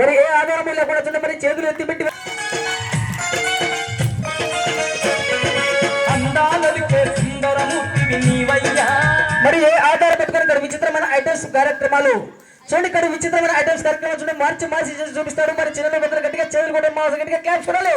మరి చేతులు ఎత్తి పెట్టి అందాలలికే సుందరమూర్తివి నీవయ్యా. మరి ఏ ఆధార పెట్టుకుని ఇక్కడ విచిత్రమైన ఐటమ్స్ కార్యక్రమాలు? చూడండి ఇక్కడ విచిత్రమైన ఐటమ్స్ కార్యక్రమాలు చూడండి. మార్చి మార్చి చూపిస్తారు మరి చిన్న గట్టిగా చేతులు కూడా మా గట్టిగా క్యాప్ చూడాలి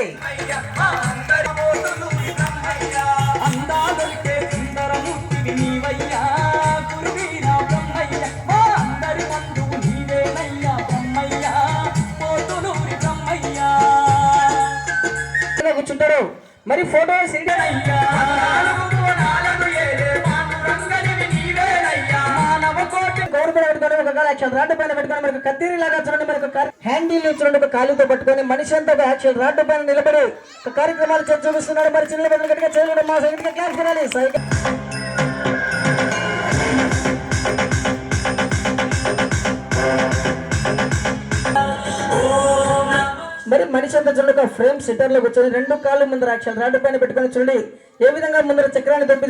పెట్టుకొని ఒక కాలు యాక్షన్ రాడ్డు పైన పెట్టుకొని మనకు కత్తిరి లాగా చూడండి మనకు హ్యాండిల్ చూడండి ఒక కాలుతో పట్టుకొని మనిషి అంతా ఒక యాక్షన్ రాడ్డు పైన నిలబడి కార్యక్రమాలు చేసి చూపిస్తున్నాడు. మరి చిన్న పెద్దలు గట్టిగా చేయడం మా సైకిల్ క్లాస్ తినాలి సైకిల్ మరి మనిషి అంతా చూడండి ఒక ఫ్రేమ్ సిటర్లో కూర్చొని రెండు కాళ్ళు ముందర యాక్షన్ రాడ్డు పైన పెట్టుకొని చూడండి ఏ విధంగా ముందర చక్రాన్ని దొబ్బి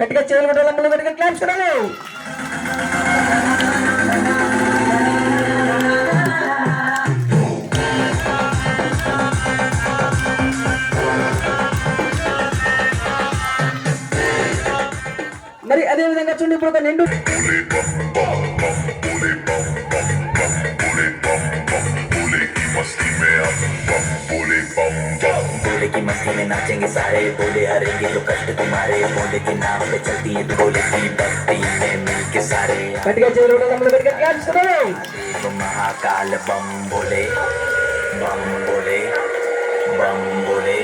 గట్టిగా చేతులు కొట్టాలి గట్టిగా క్లాప్స్ కొనాలి మరి అదే విధంగా చూడండి ఇప్పుడు ఒక నిండు मस्ती में नाचेंगे सारे। बोले हरेंगे जो तो कष्ट तुम्हारे। बोले के नाम पे चलती है तो बोले की बस्ती में मिल के सारे महाकाल बम बोले बम बोले बम बोले।